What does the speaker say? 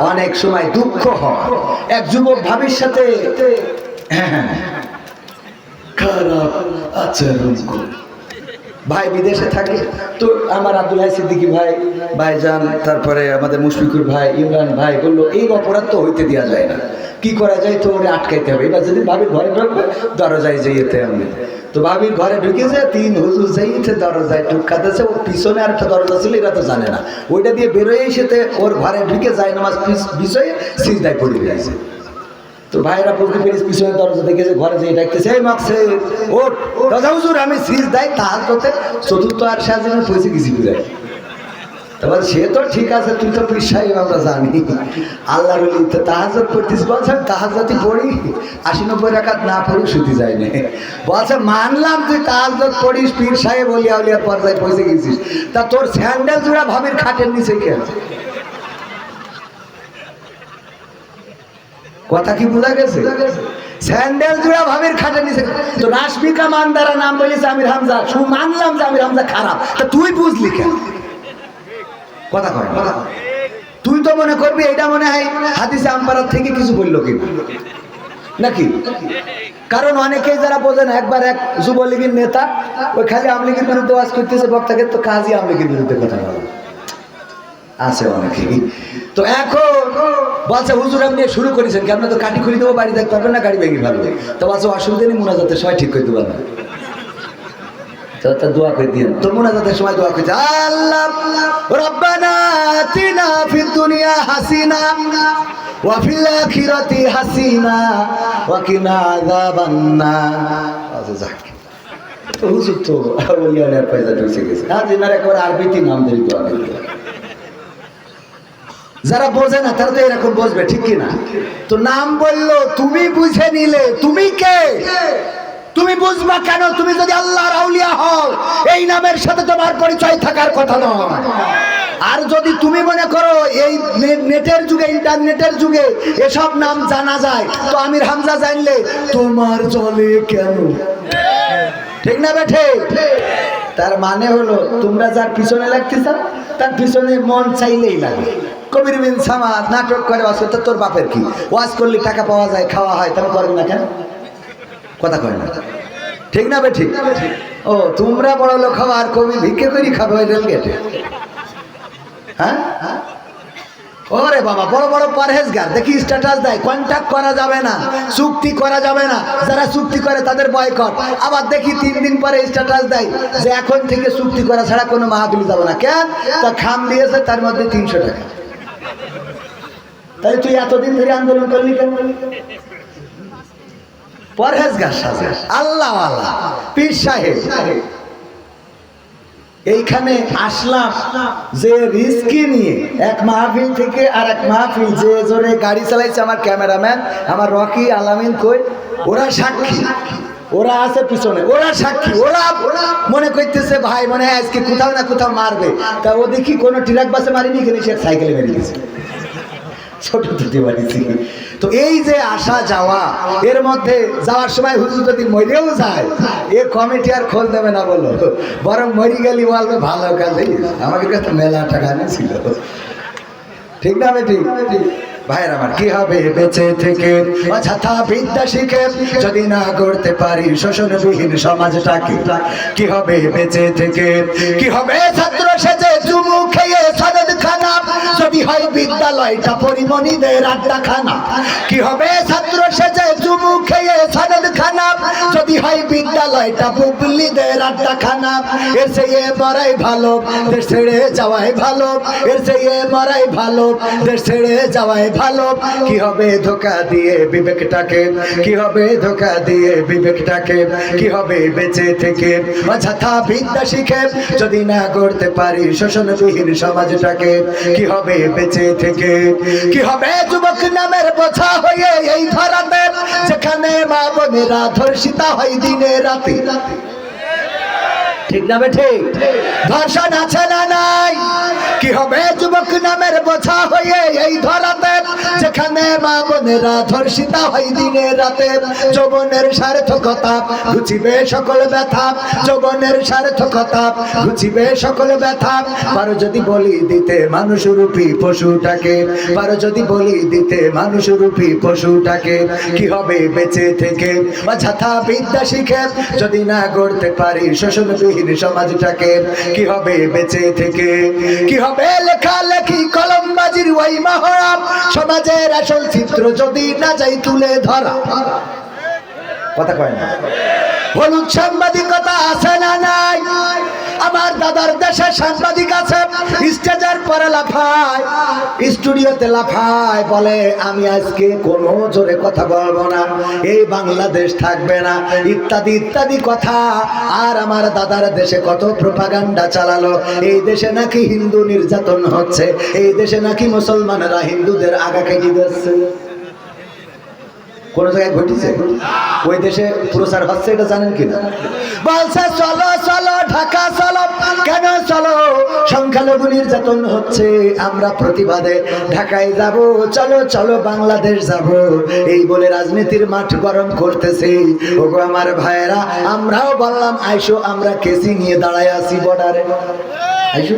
অনেক সময় দুঃখ হয়। এক যুবক ভাবির সাথে হ্যাঁ, খারাপ আচরণ করে। ভাই বিদেশে থাকে, তো আমার আব্দুল হাই সিদ্দিকি ভাই, ভাইজান, তারপরে আমাদের মুশফিকুর ভাই, ইমরান ভাই বলল, এই অপরাধ তো হইতে দেওয়া যায় না। কি করা যায় তো ওরে আটকাইতে হবে। এবার যদি ভাবির ঘরে ঢুকবে, দরজায় যেতে আমি তো ভাবির ঘরে ঢুকে ঢুকেছে তিন হুজুর যাইতে দরজায় ঢুকাতেছে ওর পিছনে আর একটা দরজা ছিল, এরা তো জানে না। ওইটা দিয়ে বেরোয় সেতে ওর ঘরে ঢুকে যায়, নামাজ বিষয়ে সিজদায় পড়ে গেছে। তো ভাইরা বলতে পেরেছি পিছনে দরজা দেখেছে ঘরে যেয়ে ডাকতেছে, এই মাকছে ওট দাদা হুজুর, আমি সিজ দেয় তাহার করতে চতুর্থ আর সাজিনে পয়সে গেছি ঘুরে তারপর সে তো ঠিক আছে, তুই তো পিসাই আমরা জানি। আল্লাহ বলি তো তাহাজত করতিস বলছে তাহাজতি পড়ি, আশি নব্বই রাখাত না পড়ি শুতি যায় না। বলছে, মানলাম তুই তাহাজত পড়িস, পীর সাহেব বলিয়া উলিয়ার পর্যায়ে পৌঁছে গেছিস। তা তোর স্যান্ডেল জোড়া ভাবির খাটের নিচে কেন কথা কি বোঝা গেছে? স্যান্ডেল জোড়া ভাবির খাটে নিছে। তো রাশমিকা মানদারা নাম বলেছে আমির হামজা। শু মানলাম যে আমির হামজা খারাপ। তা তুই বুঝলি কেন? কথা কয় কথা তুই তো মনে করবি এটা মনে হয় হাদিসে আম্পারার থেকে কিছু বলল কি নাকি? কারণ অনেকেই যারা বোঝে না একবার এক যুবলীগের নেতা ওই খালি আমলিগের বিরুদ্ধে ওয়াজ করতেছে বক্তাকে তো কাজই আমলিগের বিরুদ্ধে কথা বলে। আছে অনেকেই। তো এখন বলছে, হুজুর, আপনি শুরু করেছেন কি? আপনি তো কাটি খুলি দেবো, বাড়ি দেখতে পারবেন না, গাড়ি ভেঙে ফেলবে। তো বলছে, অসুবিধা নেই, মোনাজাতের সময় ঠিক করে দেবেন না আচ্ছা আরবিতে নাম ধরে দোয়া করতে। যারা বোঝে না, তারা তো এরকম বসবে ঠিক কি না তো নাম বলল, তুমি বুঝে নিলে, তুমি কে? তুমি বুঝবা কেন? তুমি যদি আল্লাহর আউলিয়া হও, এই নামের সাথে তোমার পরিচয় থাকার কথা নয়। আর যদি তুমি মনে করো, এই নেটের যুগে, ইন্টারনেটের যুগে এসব নাম জানা যায়, তো আমির হামজা জানলে, তোমার চলে কেন? ঠিক না বেঠে তার মানে হলো, তোমরা যার পিছনে লাগতেছ, তার পিছনে মন চাইলেই লাগে। কবির বিন সামাদ নাটক করে ওয়াজ করতে, তোর বাপের কি? ওয়াজ করলে টাকা পাওয়া যায়, খাওয়া হয়, তাহলে করবে না কেন? কথা কয় না। ঠিক না বে ঠিক? ও, তোমরা বড় লোক খাওয়া আর কবি ভিক্ষে করি খাবে ওই রেল গেটে হ্যাঁ? ওরে বাবা, বড় বড় পরহেজগার, দেখি স্ট্যাটাস দেয় কন্ট্যাক্ট করা যাবে না, চুক্তি করা যাবে না, যারা চুক্তি করে তাদের বয়কট আবার দেখি তিন দিন পরে স্ট্যাটাস দেয়, যে এখন থেকে চুক্তি করা ছাড়া কোনো মাহাবিল যাবে না। কেন? তা খাম দিয়েছে, তার মধ্যে তিনশো টাকা। তাই তুই এতদিন ধরে আন্দোলন করলি কেন? পরহেজগার সাজে। আল্লাহ আল্লাহ পীর সাহেব। এইখানে আসলাম যে রিস্কি নিয়ে, এক মাহফিল থেকে আর এক মাহফিল, যে জোরে গাড়ি চালাইছে আমার ক্যামেরাম্যান, আমার রকি আলামিন কই, ওরা সাক্ষী। ওরা আছে পিছনে, ওরা সাক্ষী, ওরা মনে করতেছে, ভাই, মনে হয় আজকে কোথাও না কোথাও মারবে। তা ও দেখি কোনো ট্রাক বাসে মারিনি, এখানে সে সাইকেলে মেরে গেছে ছোট দুটি বাড়িছি তো এই যে আসা যাওয়া, এর মধ্যে যাওয়ার সময় হুজুর যদি মরেও যায়, এ কমিটি আর খোল দেবে না বলো। বরং মরি গেলি বলবে ভালো কাজে। আমাকে কাছে মেলা টাকা নিয়েছিল ঠিক না বেটি? ভাইয়ের আমার, কি হবে বেঁচে থেকে? অযথা বিদ্যা শিখে যদি না করতে পারি শোষণবিহীন সমাজটাকে, কি হবে বেঁচে থেকে? কি হবে ছাত্র সেজে চুমু খেয়ে সনদ খানা যদি হয় বিদ্যালয়টা পরিমণিদের আড্ডা খানা কি হবে ছাত্র সেজে চুমু খেয়ে সনদ খানা হয় বিদ্যালয়টা বুবলিদের আড্ডা খানা এর চেয়ে মরাই ভালো। ছেড়ে যাওয়াই ভালো, এর চেয়ে মরাই ভালো। ছেড়ে যাওয়াই ভালো। কি হবে ধোকা দিয়ে বিবেকটাকে? কি হবে ধোকা দিয়ে বিবেকটাকে? কি হবে বেঁচে থেকে? অযথা বিদ্যা শিখে যদি না করতে পারি শোষণবিহীন সমাজটাকে, কি হবে বেঁচে থেকে? কি হবে যুবক নামের বোঝা হয়ে এই ধরাতে? যেখানে মা বোনেরা ধর্ষিতা হয় দিনে রাতে। ঠিক না ঠিক? ধর্ষণ আছে না নাই? কি হবে যুবক নামের বোঝা হয়ে এই ধরাতে? যেখানে মা বোনেরা ধর্ষিতা হয় দিনে রাতে, যৌবনের সার্থকতা ঘুচিবে সকল ব্যথা। যৌবনের সার্থকতা ঘুচিবে সকল ব্যথা। পারো যদি বলি দিতে মানুষ রূপী পশুটাকে, পারো যদি বলি দিতে মানুষ রূপী পশুটাকে, কি হবে বেঁচে থেকে? অযথা বিদ্যা শিখে যদি না গড়তে পারি শোষণবিহীন সমাজটাকে কি হবে বেঁচে থেকে? কি হবে লেখালেখি, কলমবাজির ওই মহড়া? সমাজের আসল চিত্র যদি না যাই তুলে ধরা। কথা কয় না? হলুদ সাংবাদিকতা আছে না নাই? আমার দাদার দেশে সাংবাদিক আছে, স্টেজের পরে লাফায়, স্টুডিওতে লাফায় বলে, আমি আজকে কোনো জোরে কথা বলব না, এই বাংলাদেশ থাকবে না। ইত্যাদি ইত্যাদি কথা। আর আমার দাদার দেশে কত প্রপাগান্ডা চালালো। এই দেশে নাকি হিন্দু নির্যাতন হচ্ছে, এই দেশে নাকি মুসলমানেরা হিন্দুদের আগা কেটে দিচ্ছে কোন জায়গায় ঘটেছে? ওই দেশে প্রচার হচ্ছে, এটা জানেন কিনা? বলছে, চলো চলো, ঢাকা, চলো, কেন চলো? সংখ্যালঘু নির্যাতন হচ্ছে, আমরা প্রতিবাদে ঢাকায় যাব। চলো চলো, বাংলাদেশ যাব। এই বলে রাজনীতির মাঠ গরম করতেছে। ওগো আমার ভাইয়েরা, আমরাও বললাম, আইসো, আমরা কেসি নিয়ে দাঁড়ায় আছি বর্ডারে। আইসো।